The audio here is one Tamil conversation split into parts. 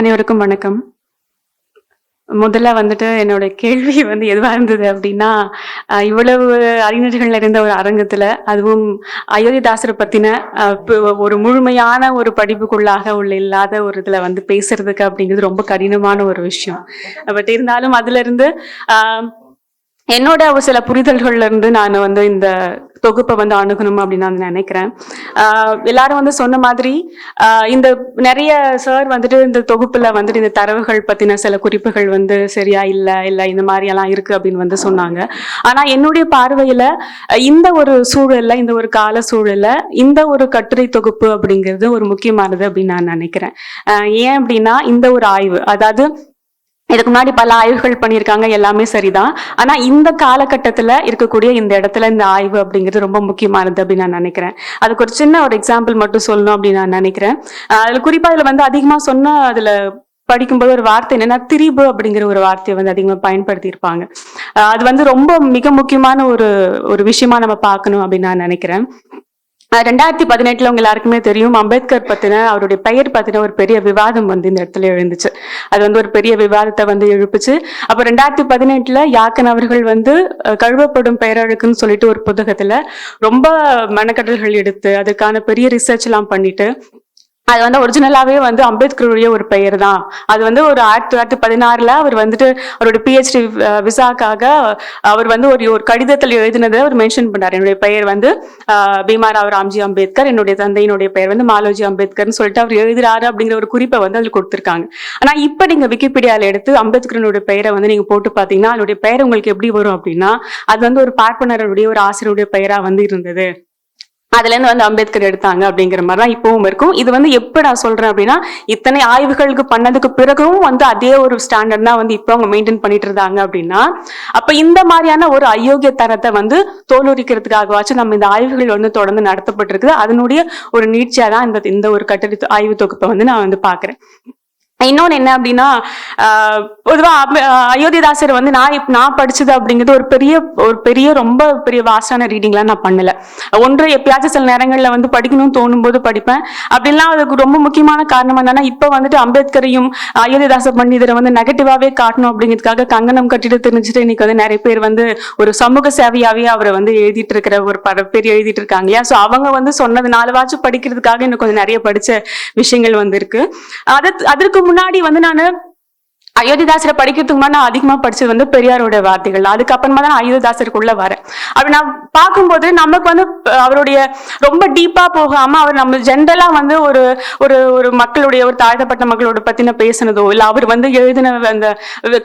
அனைவருக்கும் வணக்கம். முதல்ல வந்துட்டு என்னோட கேள்வி வந்து எதுவாக இருந்தது அப்படின்னா இவ்வளவு அறிஞர்கள் இருந்த ஒரு அரங்கத்துல அதுவும் அயோத்திதாசரை பத்தின ஒரு முழுமையான ஒரு படிப்புக்குள்ளாக உள்ள இல்லாத ஒரு இதுல வந்து பேசுறதுக்கு அப்படிங்கிறது ரொம்ப கடினமான ஒரு விஷயம். பட் இருந்தாலும் அதுல இருந்து ஆஹ், என்னோட சில புரிதல்கள்ல இருந்து நான் வந்து இந்த தொகுப்பை வந்து அணுகணும் அப்படின்னு நான் நினைக்கிறேன். எல்லாரும் வந்து சொன்ன மாதிரி இந்த நிறைய சார் வந்துட்டு இந்த தொகுப்புல வந்துட்டு இந்த தரவுகள் பத்தின சில குறிப்புகள் வந்து சரியா இல்லை இல்லை இந்த மாதிரி எல்லாம் இருக்கு அப்படின்னு வந்து சொன்னாங்க. ஆனா என்னுடைய பார்வையில இந்த ஒரு சூழல்ல இந்த ஒரு கால சூழல்ல இந்த ஒரு கட்டுரை தொகுப்பு அப்படிங்கிறது ஒரு முக்கியமானது அப்படின்னு நான் நினைக்கிறேன். ஏன் அப்படின்னா இந்த ஒரு ஆய்வு அதாவது இதுக்கு முன்னாடி பல ஆய்வுகள் பண்ணியிருக்காங்க எல்லாமே சரிதான். ஆனா இந்த காலகட்டத்துல இருக்கக்கூடிய இந்த இடத்துல இந்த ஆய்வு அப்படிங்கிறது ரொம்ப முக்கியமானது அப்படின்னு நான் நினைக்கிறேன். அதுக்கு ஒரு சின்ன ஒரு எக்ஸாம்பிள் மட்டும் சொல்லணும் அப்படின்னு நான் நினைக்கிறேன். அதில் குறிப்பாக குறிப்பா வந்து அதிகமா சொன்ன அதுல படிக்கும்போது ஒரு வார்த்தை என்னன்னா திரிபு அப்படிங்கிற ஒரு வார்த்தையை வந்து அதிகமா பயன்படுத்தி இருப்பாங்க அது வந்து ரொம்ப மிக முக்கியமான ஒரு ஒரு விஷயமா நம்ம பார்க்கணும் அப்படின்னு நான் நினைக்கிறேன். ரெண்டாயிரத்தி பதினெட்டில் உங்க எல்லாருக்குமே தெரியும் அம்பேத்கர் பற்றின அவருடைய பெயர் பற்றின ஒரு பெரிய விவாதம் வந்து இந்த இடத்துல எழுந்துச்சு. அது வந்து ஒரு பெரிய விவாதத்தை வந்து எழுப்புச்சு. அப்போ ரெண்டாயிரத்தி பதினெட்டில் யாக்கன் அவர்கள் வந்து கழுவப்படும் பெயரழுக்குன்னு சொல்லிட்டு ஒரு புத்தகத்தில் ரொம்ப மனக்கடல்கள் எடுத்து அதுக்கான பெரிய ரிசர்ச்லாம் பண்ணிட்டு அது வந்து ஒரிஜினலாவே வந்து அம்பேத்கருடைய ஒரு பெயர் தான் அது வந்து ஒரு ஆயிரத்தி தொள்ளாயிரத்தி பதினாறுல அவர் வந்துட்டு அவரோட பிஹெச்டி விசாக்காக அவர் வந்து ஒரு ஒரு கடிதத்தில் எழுதினதை அவர் மென்ஷன் பண்ணார். என்னுடைய பெயர் வந்து பீமா பீமாராவ் ராம்ஜி அம்பேத்கர். என்னுடைய தந்தையினுடைய பெயர் வந்து மாலோஜி அம்பேத்கர்னு சொல்லிட்டு அவர் எழுதுறாரு அப்படிங்கிற ஒரு குறிப்பை வந்து அதில் கொடுத்துருக்காங்க. ஆனா இப்போ நீங்க விக்கிபீடியாவில் எடுத்து அம்பேத்கரனுடைய பெயரை வந்து நீங்க போட்டு பார்த்தீங்கன்னா அதனுடைய பெயர் உங்களுக்கு எப்படி வரும் அப்படின்னா அது வந்து ஒரு பார்ப்பனருடைய ஒரு ஆசிரியருடைய பெயரா வந்து இருந்தது. அதுல இருந்து வந்து அம்பேத்கர் எடுத்தாங்க அப்படிங்கிற மாதிரி தான் இப்பவும் இருக்கும். இது வந்து எப்ப நான் சொல்றேன் அப்படின்னா இத்தனை ஆய்வுகளுக்கு பண்ணதுக்கு பிறகும் வந்து அதே ஒரு ஸ்டாண்டர்ட் தான் வந்து இப்போ அவங்க மெயின்டைன் பண்ணிட்டு இருந்தாங்க அப்படின்னா அப்ப இந்த மாதிரியான ஒரு அயோக்கிய தரத்தை வந்து தோலுரிக்கிறதுக்காகவாச்சும் நம்ம இந்த ஆய்வுகள் வந்து தொடர்ந்து நடத்தப்பட்டிருக்குது. அதனுடைய ஒரு நீட்சியா தான் இந்த இந்த ஒரு கட்டடி ஆய்வு தொகுப்பை வந்து நான் வந்து பாக்குறேன் இன்னொன்று என்ன அப்படின்னா பொதுவாக அயோத்திதாசர் வந்து நான் இப்ப நான் படித்தது அப்படிங்கிறது ஒரு பெரிய ஒரு பெரிய ரொம்ப பெரிய வாஸ்டான ரீடிங்லாம் நான் பண்ணலை. ஒன்று எப்பயாச்சும் சில நேரங்களில் வந்து படிக்கணும்னு தோணும் போது படிப்பேன். அப்படிலாம் அதுக்கு ரொம்ப முக்கியமான காரணம் என்னன்னா இப்போ வந்துட்டு அம்பேத்கரையும் அயோத்திதாச பண்டிதரை வந்து நெகட்டிவாகவே காட்டணும் அப்படிங்கிறதுக்காக கங்கணம் கட்டிட்டு தெரிஞ்சுட்டு இன்னைக்கு வந்து நிறைய பேர் வந்து ஒரு சமூக சேவையாகவே அவரை வந்து எழுதிட்டு இருக்கிற ஒரு பல பேர் எழுதிட்டு இருக்காங்க இல்லையா? ஸோ அவங்க வந்து சொன்னது நாலுவாச்சும் படிக்கிறதுக்காக இன்னும் கொஞ்சம் நிறைய படித்த விஷயங்கள் வந்து இருக்கு அது அதற்கு முன்னாடி வந்து நான் அயோத்திதாசரை படிக்கிறதுக்கு முன்னாடி நான் அதிகமா படிச்சது வந்து பெரியாரோட வார்த்தைகள். அதுக்கப்புறமா தான் நான் அயோத்திதாசருக்குள்ள வரேன். அப்படி நான் பார்க்கும்போது நமக்கு வந்து அவருடைய ரொம்ப டீப்பா போகாம அவர் நம்ம ஜென்ரலா வந்து ஒரு ஒரு ஒரு மக்களுடைய ஒரு தாழ்த்தப்பட்ட மக்களோட பத்தின பேசுனதோ இல்ல அவர் வந்து எழுதின அந்த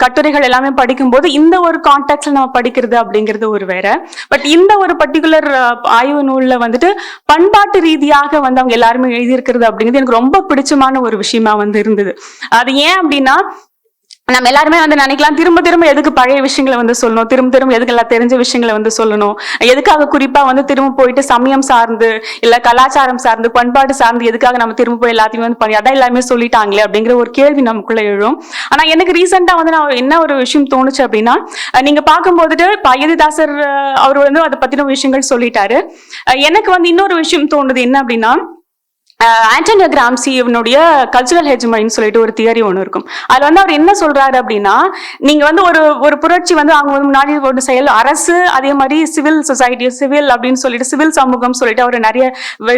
கட்டுரைகள் எல்லாமே படிக்கும்போது இந்த ஒரு கான்டெக்ட்ல நம்ம படிக்கிறது அப்படிங்கிறது ஒரு வேற. பட் இந்த ஒரு பர்டிகுலர் ஆய்வு நூல்ல வந்துட்டு பண்பாட்டு ரீதியாக வந்து அவங்க எல்லாருமே எழுதியிருக்கிறது அப்படிங்கிறது எனக்கு ரொம்ப பிடிச்சமான ஒரு விஷயமா வந்து இருந்தது. அது ஏன் அப்படின்னா நம்ம எல்லாருமே வந்து நினைக்கலாம் திரும்ப திரும்ப எதுக்கு பழைய விஷயங்களை வந்து சொல்லணும்? திரும்ப திரும்ப எதுக்கு எல்லாம் தெரிஞ்ச விஷயங்களை வந்து சொல்லணும்? எதுக்காக குறிப்பா வந்து திரும்ப போயிட்டு சமயம் சார்ந்து இல்ல கலாச்சாரம் சார்ந்து பண்பாடு சார்ந்து எதுக்காக நம்ம திரும்ப போய் எல்லாத்தையும் வந்து பண்ணி அதான் எல்லாமே சொல்லிட்டாங்களே அப்படிங்கிற ஒரு கேள்வி நமக்குள்ள எழும். ஆனா எனக்கு ரீசெண்டா வந்து நான் என்ன ஒரு விஷயம் தோணுச்சு அப்படின்னா நீங்க பார்க்கும் போதுட்டு அயோத்திதாசர் அவர் வந்து அதை பத்தின விஷயங்கள் சொல்லிட்டாரு. எனக்கு வந்து இன்னொரு விஷயம் தோணுது என்ன அப்படின்னா ஆண்டனியோ கிராம்சி இவனுடைய கல்ச்சுரல் ஹெஜ்மனின்னு சொல்லிட்டு ஒரு தியரி ஒன்று இருக்கும். அதில் வந்து அவர் என்ன சொல்றாரு அப்படின்னா நீங்க வந்து ஒரு ஒரு புரட்சி வந்து அவங்க வந்து முன்னாடி ஒரு செயல் அரசு அதே மாதிரி சிவில் சொசைட்டி சிவில் அப்படின்னு சொல்லிட்டு சிவில் சமூகம் சொல்லிட்டு அவர் நிறைய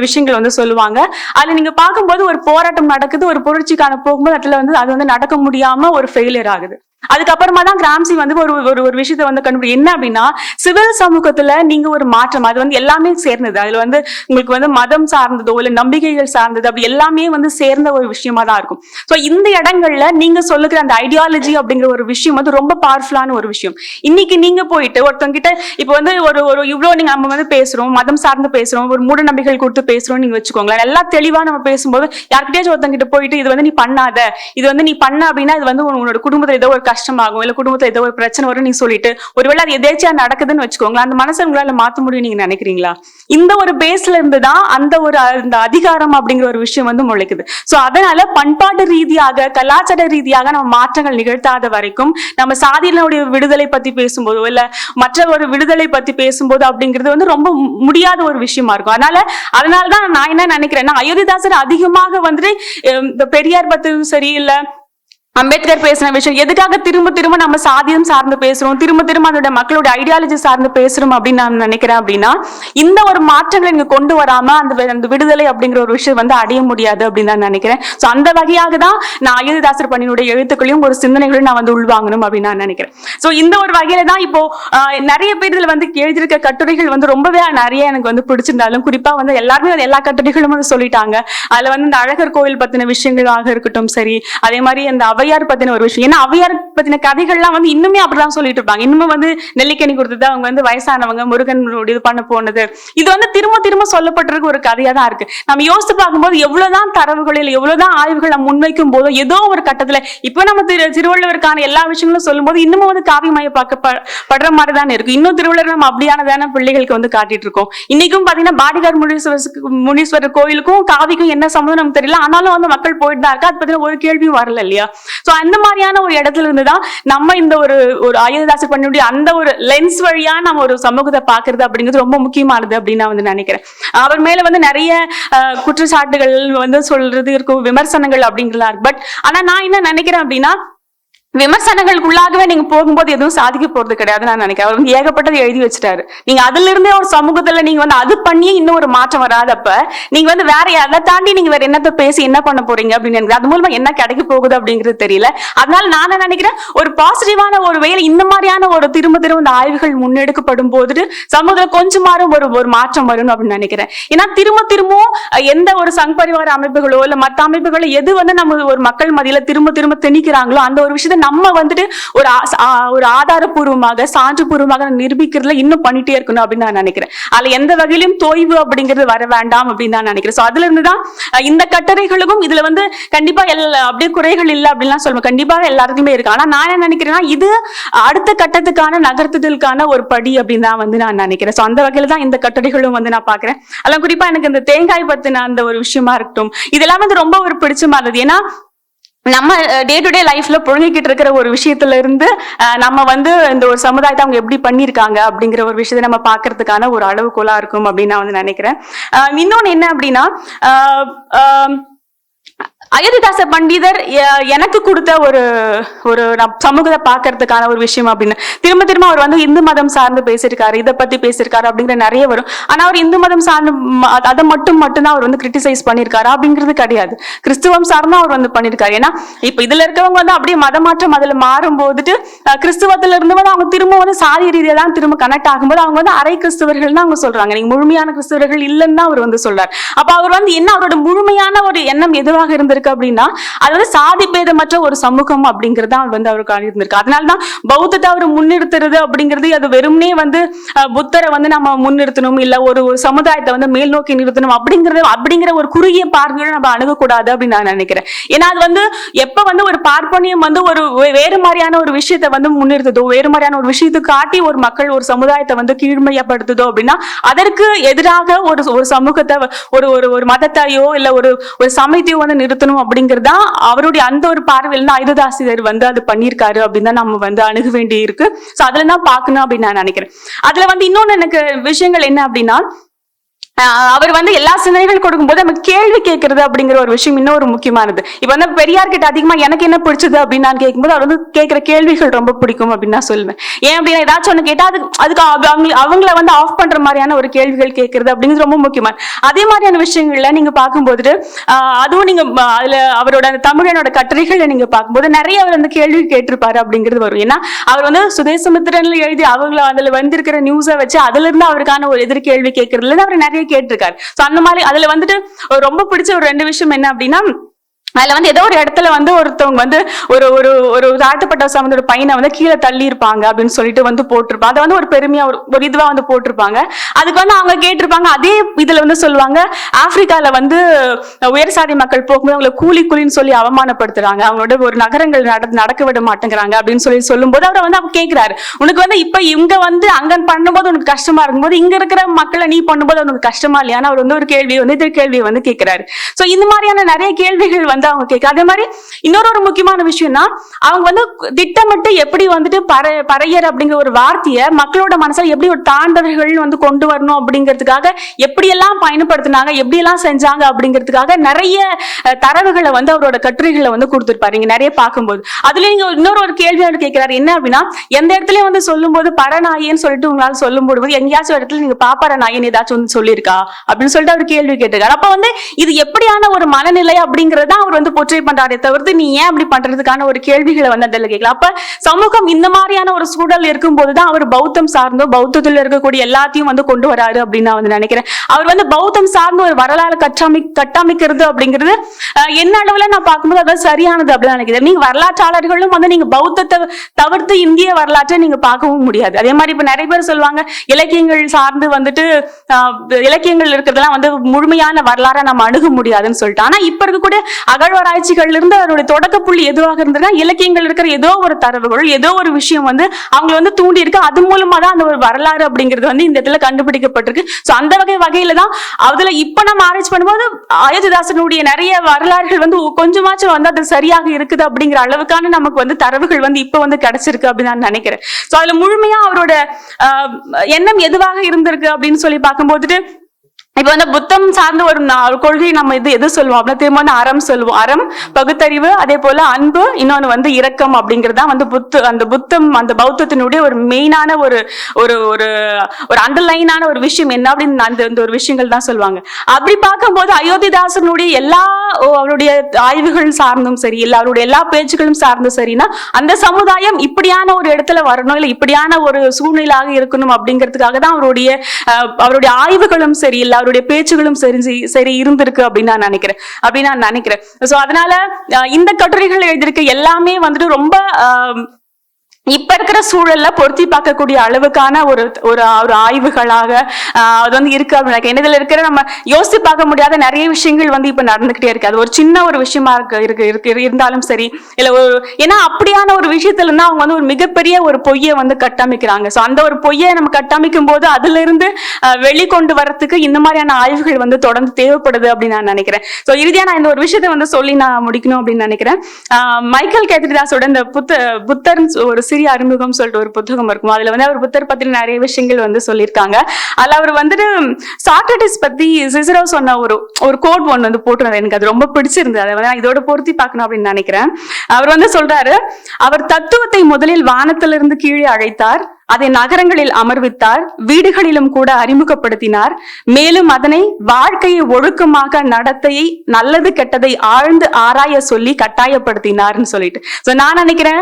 விஷயங்கள் வந்து சொல்லுவாங்க. அதில் நீங்க பார்க்கும்போது ஒரு போராட்டம் நடக்குது ஒரு புரட்சிக்கான போகும்போது அதில் வந்து அது வந்து நடக்க முடியாம ஒரு ஃபெயிலியர் ஆகுது. அதுக்கப்புறமா தான் கிராம்சி வந்து ஒரு ஒரு ஒரு விஷயத்த வந்து கண்டுபிடி என்ன அப்படின்னா சிவில் சமூகத்துல நீங்க ஒரு மாற்றம் அது வந்து எல்லாமே சேர்ந்தது. அதுல வந்து உங்களுக்கு வந்து மதம் சார்ந்ததோ இல்ல நம்பிக்கைகள் சார்ந்தது. அப்படி எல்லாமே வந்து சேர்ந்த ஒரு விஷயமா தான் இருக்கும். ஸோ இந்த இடங்கள்ல நீங்க சொல்லுகிற அந்த ஐடியாலஜி அப்படிங்கிற ஒரு விஷயம் வந்து ரொம்ப பவர்ஃபுல்லான ஒரு விஷயம். இன்னைக்கு நீங்க போயிட்டு ஒருத்தவங்க கிட்ட இப்போ வந்து ஒரு ஒரு இவ்வளவு நீங்க நம்ம வந்து பேசுறோம் மதம் சார்ந்து பேசுறோம் ஒரு மூட நம்பிக்கைகள் கொடுத்து பேசுறோம் நீங்க வச்சுக்கோங்களேன். எல்லாம் தெளிவா நம்ம பேசும்போது யார்கிட்டயாச்சும் ஒருத்தங்க கிட்ட போயிட்டு இது வந்து நீ பண்ணாத இது வந்து நீ பண்ண அப்படின்னா இது வந்து உன்னோட குடும்பத்துல ஏதோ ஒரு கஷ்டமாகும் இல்ல குடும்பத்துல ஏதோ ஒரு பிரச்சனை வரும் நீ சொல்லிட்டு ஒருவேளை அது எதேச்சியா நடக்குதுன்னு வச்சுக்கோங்களேன். அந்த மனசை உங்களால மாத்த முடியும் நீங்க நினைக்கிறீங்களா? இந்த ஒரு பேஸ்ல இருந்து தான் அந்த ஒரு அந்த அதிகாரம் அப்படிங்கிற ஒரு விஷயம் வந்து முளைக்குது. சோ அதனால பண்பாட்டு ரீதியாக கலாச்சார ரீதியாக நம்ம மாற்றங்கள் நிகழ்த்தாத வரைக்கும் நம்ம சாதியினுடைய விடுதலை பத்தி பேசும்போதோ இல்ல மற்ற ஒரு விடுதலை பத்தி பேசும்போது அப்படிங்கிறது வந்து ரொம்ப முடியாத ஒரு விஷயமா இருக்கும். அதனால அதனாலதான் நான் என்ன நினைக்கிறேன்னா அயோத்திதாசர் அதிகமாக வந்துட்டு இந்த பெரியார் பத்தியும் சரி இல்ல அம்பேத்கர் பேசின விஷயம் எதுக்காக திரும்ப திரும்ப நம்ம சாதியம் சார்ந்து பேசுறோம்? திரும்ப திரும்ப அதோட மக்களோட ஐடியாலஜி சார்ந்து பேசுறோம் அப்படின்னு நான் நினைக்கிறேன் அப்படின்னா இந்த ஒரு மாற்றங்களை நீங்க கொண்டு வராம அந்த அந்த விடுதலை அப்படிங்கிற ஒரு விஷயம் வந்து அடைய முடியாது அப்படின்னு நான் நினைக்கிறேன். சோ அந்த வகையாக தான் நான் அயோத்திதாசர் பண்ணினுடைய எழுத்துக்களையும் ஒரு சிந்தனைகளையும் நான் வந்து உள்வாங்கணும் அப்படின்னு நான் நினைக்கிறேன். சோ இந்த ஒரு வகையில தான் இப்போ நிறைய பேர் இதுல வந்து எழுதியிருக்க கட்டுரைகள் வந்து ரொம்பவே நிறைய எனக்கு வந்து பிடிச்சிருந்தாலும் குறிப்பா வந்து எல்லாருமே எல்லா கட்டுரைகளும் வந்து சொல்லிட்டாங்க. அதுல வந்து இந்த அழகர் கோவில் பத்தின விஷயங்களாக இருக்கட்டும் சரி அதே மாதிரி அந்த அவையார் பத்தின ஒரு விஷயம். ஏன்னா அவையார் பத்தின கதைகள்லாம் வந்து இன்னுமே அப்படிதான் சொல்லிட்டு இருப்பாங்க. இன்னுமே வந்து நெல்லிக்கனி கொடுத்தது அவங்க வந்து வயசானவங்க முருகன் இது பண்ண போனது. இது வந்து திரும்ப திரும்ப சொல்லப்பட்டிருக்க ஒரு கதையா தான் இருக்கு. நம்ம யோசித்து பார்க்கும்போது எவ்வளவுதான் தரவுகளில் எவ்வளவுதான் ஆய்வுகள் நம்ம முன்வைக்கும் போதோ ஏதோ ஒரு கட்டத்துல இப்ப நம்ம திரு திருவள்ளுவருக்கான எல்லா விஷயங்களும் சொல்லும்போது இன்னமும் வந்து காவியமயப்பாக்கப்படுற மாதிரி தானே இருக்கு. இன்னும் திருவள்ளுவர் நம்ம அப்படியானதான பிள்ளைகளுக்கு வந்து காட்டிட்டு இருக்கோம். இன்னைக்கும் பாத்தீங்கன்னா பாடிகார் முனீஸ்வரருக்கு முனீஸ்வரர் கோயிலுக்கும் காவிக்கும் என்ன சம்மந்தம் நமக்கு தெரியல. ஆனாலும் வந்து மக்கள் போயிட்டு தான் இருக்கு. அது பத்தின ஒரு கேள்வியும் வரல இல்லையா? ஸோ அந்த மாதிரியான ஒரு இடத்துல இருந்து தான் நம்ம இந்த ஒரு ஒரு அயோத்திதாசர் பண்ணக்கூடிய அந்த ஒரு லென்ஸ் வழியா நம்ம ஒரு சமூகத்தை பாக்குறது அப்படிங்கிறது ரொம்ப முக்கியமானது அப்படின்னு நான் வந்து நினைக்கிறேன். அவர் மேல வந்து நிறைய குற்றச்சாட்டுகள் வந்து சொல்றது இருக்கும் விமர்சனங்கள் அப்படிங்கிறதா பட் ஆனா நான் என்ன நினைக்கிறேன் அப்படின்னா விமர்சனங்களுக்குள்ளாகவே நீங்க போகும்போது எதுவும் சாதிக்க போறது கிடையாது நான் நினைக்கிறேன். அவர் வந்து ஏகப்பட்டது எழுதி வச்சுட்டாரு. நீங்க அதுல இருந்தே ஒரு சமூகத்துல நீங்க வந்து அது பண்ணியே இன்னும் ஒரு மாற்றம் வராதப்ப நீங்க வந்து வேற அதை தாண்டி நீங்க வேற என்னத்த பேசி என்ன பண்ண போறீங்க அப்படின்னு எனக்கு அது மூலமா என்ன கிடைக்க போகுது அப்படிங்கிறது தெரியல. அதனால நான் நினைக்கிறேன் ஒரு பாசிட்டிவான ஒரு வேலை இந்த மாதிரியான ஒரு திரும்ப திரும்ப இந்த ஆய்வுகள் முன்னெடுக்கப்படும் போது சமூகத்துல கொஞ்சமாறும் ஒரு ஒரு மாற்றம் வரும் அப்படின்னு நினைக்கிறேன். ஏன்னா திரும்ப திரும்பவும் எந்த ஒரு சங் பரிவார அமைப்புகளோ இல்ல மத்த அமைப்புகளோ எது வந்து நம்ம ஒரு மக்கள் மதியில திரும்ப திரும்ப திணிக்கிறாங்களோ அந்த ஒரு விஷயத்த நம்ம வந்துட்டு ஒரு ஒரு ஆதாரபூர்வமாக சான்றுபூர்வமாக நிரூபிக்கிறதுல இன்னும் பண்ணிட்டே இருக்கணும் அப்படின்னு நான் நினைக்கிறேன். அதுல எந்த வகையிலும் தொய்வு அப்படிங்கிறது வர வேண்டாம் அப்படின்னு நான் நினைக்கிறேன். ஸோ அதுல இருந்து தான் இந்த கட்டுரைகளுக்கும் இதுல வந்து கண்டிப்பா எல்லா அப்படியே குறைகள் இல்லை அப்படின்லாம் சொல்லுவேன் கண்டிப்பாக எல்லாருக்குமே இருக்கு. ஆனா நான் என்ன நினைக்கிறேன்னா இது அடுத்த கட்டத்துக்கான நகர்த்துதலுக்கான ஒரு படி அப்படின்னு தான் வந்து நான் நினைக்கிறேன். ஸோ அந்த வகையில தான் இந்த கட்டுரைகளும் வந்து நான் பாக்குறேன். அதெல்லாம் குறிப்பா எனக்கு இந்த தேங்காய் பத்தின அந்த ஒரு விஷயமா இருக்கட்டும் இதெல்லாம் வந்து ரொம்ப ஒரு பிடிச்சமா இருந்தது ஏன்னா நம்ம டே டு டே லைஃப்ல புழங்கிக்கிட்டு இருக்கிற ஒரு விஷயத்துல இருந்து அஹ், நம்ம வந்து இந்த ஒரு சமுதாயத்தை அவங்க எப்படி பண்ணியிருக்காங்க அப்படிங்கிற ஒரு விஷயத்தை நம்ம பாக்குறதுக்கான ஒரு அளவுகோலா இருக்கும் அப்படின்னு நான் வந்து நினைக்கிறேன். இன்னொன்னு என்ன அப்படின்னா அயோத்திதாச பண்டிதர் எனக்கு கொடுத்த ஒரு ஒரு நான் சமூகத்தை பார்க்கறதுக்கான ஒரு விஷயம் அப்படின்னு. திரும்ப திரும்ப அவர் வந்து இந்து மதம் சார்ந்து பேசியிருக்காரு இதை பத்தி பேசியிருக்காரு அப்படிங்கிற நிறைய வரும். ஆனா அவர் இந்து மதம் சார்ந்து ம- அதை மட்டும் மட்டும்தான் அவர் வந்து கிரிட்டிசைஸ் பண்ணியிருக்காரு அப்படிங்கிறது கிடையாது. கிறிஸ்துவம் சார்ந்தும் அவர் வந்து பண்ணியிருக்காரு. ஏன்னா இப்ப இதுல இருக்கவங்க வந்து அப்படியே மதமாற்றம் அதுல மாறும் போதுட்டு கிறிஸ்துவத்துல இருந்து வந்து அவங்க திரும்ப வந்து சாதி ரீதியா தான் திரும்ப கனெக்ட் ஆகும்போது அவங்க வந்து அரை கிறிஸ்தவர்கள் தான் அவங்க சொல்றாங்க. நீங்க முழுமையான கிறிஸ்தவர்கள் இல்லைன்னு தான் அவர் வந்து சொல்றாரு. அப்ப அவர் வந்து என்ன அவரோட முழுமையான ஒரு எண்ணம் எதுவாக இருந்திருக்கு? இருந்திருக்கு அப்படின்னா அது வந்து சாதி பேதமற்ற ஒரு சமூகம் அப்படிங்கிறது தான் வந்து அவருக்கு இருந்திருக்கு அதனாலதான் பௌத்தத்தை அவர் முன்னிறுத்துறது அப்படிங்கிறது அது வெறும்னே வந்து புத்தரை வந்து நம்ம முன்னிறுத்தணும் இல்ல ஒரு ஒரு சமுதாயத்தை வந்து மேல் நோக்கி நிறுத்தணும் அப்படிங்கிறது அப்படிங்கிற ஒரு குறுகிய பார்வையோட நம்ம அணுகக்கூடாது அப்படின்னு நான் நினைக்கிறேன். ஏன்னா அது வந்து எப்ப வந்து ஒரு பார்ப்பனியம் வந்து ஒரு வேறு மாதிரியான ஒரு விஷயத்தை வந்து முன்னிறுத்துதோ வேறு மாதிரியான ஒரு விஷயத்தை காட்டி ஒரு மக்கள் ஒரு சமுதாயத்தை வந்து கீழ்மையப்படுத்துதோ அப்படின்னா அதற்கு எதிராக ஒரு ஒரு சமூகத்தை ஒரு ஒரு மதத்தையோ இல்ல ஒரு ஒரு சமயத்தையோ வந்து நிறுத்தணும் அப்படிங்கறதா அவருடைய அந்த ஒரு பார்வையில் தான் வந்து அது பண்ணியிருக்காரு அப்படின்னு தான் நம்ம வந்து அணுக வேண்டி இருக்கு சோ அதுல தான் பார்க்கணும் அப்படின்னு நான் நினைக்கிறேன். அதுல வந்து இன்னொன்னு எனக்கு விஷயங்கள் என்ன அப்படின்னா அவர் வந்து எல்லா சிந்தனைகள் கொடுக்கும்போது நம்ம கேள்வி கேட்கறது அப்படிங்கிற ஒரு விஷயம் இன்னும் ஒரு முக்கியமானது. இப்ப வந்து பெரியார் கிட்ட அதிகமா எனக்கு என்ன பிடிச்சது அப்படின்னு நான் கேட்கும்போது அவர் வந்து கேட்கிற கேள்விகள் ரொம்ப பிடிக்கும் அப்படின்னு நான் சொல்லுவேன். ஏன் அப்படின்னா ஏதாச்சும் ஒன்று கேட்டா அது அதுக்கு அவ- அவங்க அவங்கள வந்து ஆஃப் பண்ற மாதிரியான ஒரு கேள்விகள் கேட்கறது அப்படிங்கிறது ரொம்ப முக்கியமான அதே மாதிரியான விஷயங்கள்ல நீங்க பார்க்கும்போது அதுவும் நீங்க அதில் அதுல அவரோட அந்த தமிழனோட கட்டுரைகளை நீங்க பார்க்கும்போது நிறைய அவர் அந்த கேள்வி கேட்டிருப்பாரு அப்படிங்கிறது வரும். ஏன்னா அவர் வந்து சுதேசமித்திரன்ல எழுதி அவங்கள அதுல வந்திருக்கிற நியூஸை வச்சு அதுல இருந்து அவருக்கான ஒரு எதிர்கேள்வி கேட்கறதுல அவர் நிறைய கேட்டிருக்காரு. சோ அந்த மாதிரி அதுல வந்துட்டு ரொம்ப பிடிச்ச ஒரு ரெண்டு விஷயம் என்ன அப்படின்னா அதுல வந்து ஏதோ ஒரு இடத்துல வந்து ஒருத்தவங்க வந்து ஒரு ஒரு ஒரு தாழ்த்தப்பட்ட சமந்தோட பையனை வந்து கீழே தள்ளி இருப்பாங்க அப்படின்னு சொல்லிட்டு வந்து போட்டிருப்பாங்க அதை வந்து ஒரு பெருமையா ஒரு ஒரு இதுவா வந்து போட்டிருப்பாங்க. அதுக்கு வந்து அவங்க கேட்டிருப்பாங்க. அதே இதுல வந்து சொல்லுவாங்க ஆப்பிரிக்கால வந்து உயர் சாதி மக்கள் போகும்போது அவங்களை கூலி கூலின்னு சொல்லி அவமானப்படுத்துறாங்க. அவங்களோட ஒரு நகரங்கள் நட நடக்க விட மாட்டேங்கிறாங்க. அப்படின்னு சொல்லி சொல்லும்போது அவரை வந்து அவர் கேட்கிறாரு உனக்கு வந்து இப்ப இங்க வந்து அங்க பண்ணும்போது உனக்கு கஷ்டமா இருக்கும்போது இங்க இருக்கிற மக்களை நீ பண்ணும்போது உனக்கு கஷ்டமா இல்லையான்னு? அவர் வந்து ஒரு கேள்வி வந்து எதிர் கேள்வியை வந்து கேட்கிறாரு சோ இந்த மாதிரியான நிறைய கேள்விகள் வந்து வந்து அவங்க கேட்க அதே மாதிரி இன்னொரு ஒரு முக்கியமான விஷயம்னா அவங்க வந்து திட்டமிட்டு எப்படி வந்துட்டு பற பறையர் அப்படிங்கிற ஒரு வார்த்தையை மக்களோட மனசை எப்படி ஒரு தாண்டவர்கள் வந்து கொண்டு வரணும் அப்படிங்கிறதுக்காக எப்படியெல்லாம் பயன்படுத்தினாங்க எப்படியெல்லாம் செஞ்சாங்க அப்படிங்கிறதுக்காக நிறைய தரவுகளை வந்து அவரோட கட்டுரைகளை வந்து கொடுத்துருப்பாரு. நீங்க நிறைய பார்க்கும்போது. அதுல நீங்க இன்னொரு ஒரு கேள்வி அவர் கேட்கிறாரு. என்ன அப்படின்னா எந்த இடத்துலயும் வந்து சொல்லும்போது பரநாயின்னு சொல்லிட்டு உங்களால் சொல்லும் போது எங்கேயாச்சும் ஒரு இடத்துல நீங்க பாப்பார நாயன் ஏதாச்சும் வந்து சொல்லியிருக்கா? அப்படின்னு சொல்லிட்டு அவர் கேள்வி கேட்டிருக்காரு. அப்ப வந்து இது எப்படியான ஒரு மனநிலை அப்படிங்கறத அவர் வந்து portray பண்றாரே தவிர்த்து நீ ஏன் அப்படி பண்றதுக்கான ஒரு கேள்விகளை வந்து அதில் கேட்கலாம். அப்ப சமூகம் இந்த மாதிரியான ஒரு சூழல் இருக்கும்போதுதான் அவர் பௌத்தம் சார்ந்தோ பௌத்தத்தில் இருக்கக்கூடிய எல்லாத்தையும் வந்து கொண்டு வராரு அப்படின்னு நான் வந்து நினைக்கிறேன். அவர் வந்து பௌத்தம் சார்ந்த ஒரு வரலாறு கட்டமை கட்டமைக்கிறது அப்படிங்கிறது என்ன அளவுல நான் பார்க்கும்போது அதான் சரியானது அப்படின்னு நினைக்கிறேன். நீங்க வரலாற்றாளர்களும் வந்து நீங்க பௌத்தத்தை தவிர்த்து இந்திய வரலாற்றை நீங்க பார்க்கவும் முடியாது. அதே மாதிரி இப்ப நிறைய பேர் சொல்லுவாங்க இலக்கியங்கள் சார்ந்து வந்துட்டு இலக்கியங்கள் இருக்கிறதெல்லாம் வந்து முழுமையான வரலாறை நம்ம அணுக முடியாதுன்னு சொல்லிட்டு. ஆனா இப்ப இருக்கக்கூடிய அகழ்வாராய்ச்சிகள்ல இருந்து அவருடைய தொடக்க புள்ளி எதுவாக இருந்ததுன்னா இலக்கியங்கள் இருக்கிற ஏதோ ஒரு தரவுகள் ஏதோ ஒரு விஷயம் வந்து அவங்களை வந்து தூண்டி இருக்கு அது மூலமா தான் அந்த ஒரு வரலாறு அப்படிங்கிறது வந்து இந்த இடத்துல கண்டுபிடிக்கப்பட்டிருக்கு. ஸோ அந்த வகை வகையில தான் அதுல இப்ப நம்ம ஆராய்ச்சி பண்ணும்போது அயோத்திதாசனுடைய நிறைய வரலாறுகள் வந்து கொஞ்சமாச்சும் வந்து அது சரியாக இருக்குது அப்படிங்கிற அளவுக்கான நமக்கு வந்து தரவுகள் வந்து இப்ப வந்து கிடைச்சிருக்கு அப்படின்னு நான் நினைக்கிறேன். ஸோ அதுல முழுமையா அவரோட ஆஹ், எண்ணம் எதுவாக இருந்திருக்கு அப்படின்னு சொல்லி பார்க்கும்போது இப்ப வந்து புத்தம் சார்ந்த ஒரு ஒரு கொள்கை நம்ம இது எது சொல்லுவோம் அப்படின்னா திரும்ப வந்து அறம் சொல்லுவோம். அறம் பகுத்தறிவு அதே போல அன்பு இன்னொன்னு வந்து இரக்கம் அப்படிங்கிறது தான் வந்து புத்து அந்த புத்தம் அந்த பௌத்தத்தினுடைய ஒரு மெயினான ஒரு ஒரு ஒரு ஒரு அண்டர்லைனான ஒரு விஷயம் என்ன அப்படின்னு அந்த அந்த ஒரு விஷயங்கள் தான் சொல்லுவாங்க. அப்படி பார்க்கும்போது அயோத்திதாசனுடைய எல்லா ஓ, அவருடைய ஆய்வுகள் சார்ந்தும் சரி இல்லை அவருடைய எல்லா பேச்சுகளும் சார்ந்தும் சரின்னா அந்த சமுதாயம் இப்படியான ஒரு இடத்துல வரணும் இல்லை இப்படியான ஒரு சூழ்நிலையாக இருக்கணும் அப்படிங்கிறதுக்காக தான் அவருடைய அஹ், அவருடைய ஆய்வுகளும் சரி இல்லை அவருடைய பேச்சுகளும் சரி சரி இருந்திருக்கு அப்படின்னு நான் நினைக்கிறேன். அப்படின்னு நான் நினைக்கிறேன். சோ அதனால இந்த கட்டுரைகள் எழுதியிருக்க எல்லாமே வந்துட்டு ரொம்ப இப்ப இருக்கிற சூழல்ல பொருத்தி பார்க்கக்கூடிய அளவுக்கான ஒரு ஒரு ஒரு ஆய்வுகளாக அது வந்து இருக்கு அப்படின்னு நினைக்கிறேன். இதுல இருக்கிற நம்ம யோசித்து பார்க்க முடியாத நிறைய விஷயங்கள் வந்து இப்ப நடந்துகிட்டே இருக்கு. அது ஒரு சின்ன ஒரு விஷயமா இருக்கு இருக்கு இருக்கு இருந்தாலும் சரி. இல்ல ஒரு ஏன்னா அப்படியான ஒரு விஷயத்துல இருந்தா அவங்க வந்து ஒரு மிகப்பெரிய ஒரு பொய்யை வந்து கட்டமைக்கிறாங்க. சோ அந்த ஒரு பொய்யை நம்ம கட்டமைக்கும் போது அதுல இருந்து வெளிக்கொண்டு வரத்துக்கு இந்த மாதிரியான ஆய்வுகள் வந்து தொடர்ந்து தேவைப்படுது அப்படின்னு நான் நினைக்கிறேன். சோ இறுதியா நான் இந்த ஒரு விஷயத்த வந்து சொல்லி நான் முடிக்கணும் அப்படின்னு நினைக்கிறேன். மைக்கேல் கேத்ரிதாஸோட இந்த புத்த புத்தர் ஒரு சிறிய அறிமுகம் சொல்லிட்டு ஒரு புத்தகம் இருக்கும். அதுல வந்து அவர் புத்தர் பத்தின நிறைய விஷயங்கள் வந்து சொல்லியிருக்காங்க. அதுல அவர் வந்துட்டு சாக்ரட்டிஸ் பத்தி சிசரோ சொன்ன ஒரு ஒரு கோட் ஒன்று வந்து போட்டிருந்தாரு. எனக்கு அது ரொம்ப பிடிச்சிருந்தது. அதை வந்து இதோட பொருத்தி பார்க்கணும் அப்படின்னு நினைக்கிறேன். அவர் வந்து சொல்றாரு அவர் தத்துவத்தை முதலில் வானத்திலிருந்து கீழே அழைத்தார். அதை நகரங்களில் அமர்வித்தார் வீடுகளிலும் கூட அறிமுகப்படுத்தினார். மேலும் அதனை வாழ்க்கையை ஒழுக்கமாக நடத்தையை நல்லது கெட்டதை ஆழ்ந்து ஆராய சொல்லி கட்டாயப்படுத்தினார்னு சொல்லிட்டு. சோ நான் நினைக்கிறேன்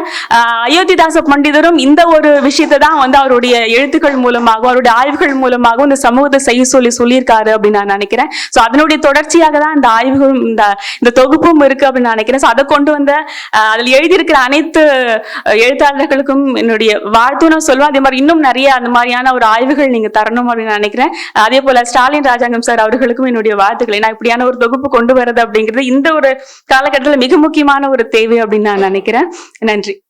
அயோத்திதாச பண்டிதரும் இந்த ஒரு விஷயத்தை தான் வந்து அவருடைய எழுத்துக்கள் மூலமாகவும் அவருடைய ஆய்வுகள் மூலமாகவும் இந்த சமூகத்தை செய்ய சொல்லி சொல்லியிருக்காரு அப்படின்னு நான் நினைக்கிறேன். சோ அதனுடைய தொடர்ச்சியாக தான் இந்த ஆய்வுகளும் இந்த இந்த தொகுப்பும் இருக்கு அப்படின்னு நான் நினைக்கிறேன். சோ அதை கொண்டு வந்த அதில் எழுதியிருக்கிற அனைத்து எழுத்தாளர்களுக்கும் என்னுடைய வாழ்த்துன்னு சொல்லுவேன் அதே மாதிரி இன்னும் நிறைய அந்த மாதிரியான ஒரு ஆய்வுகள் நீங்க தரணும் அப்படின்னு நினைக்கிறேன். அதே போல ஸ்டாலின் ராஜாங்கம் சார் அவர்களுக்கும் என்னுடைய வாழ்த்துக்களை. நான் இப்படியான ஒரு தொகுப்பு கொண்டு வரது அப்படிங்கிறது இந்த ஒரு காலகட்டத்தில் மிக முக்கியமான ஒரு தேவை அப்படின்னு நான் நினைக்கிறேன். நன்றி.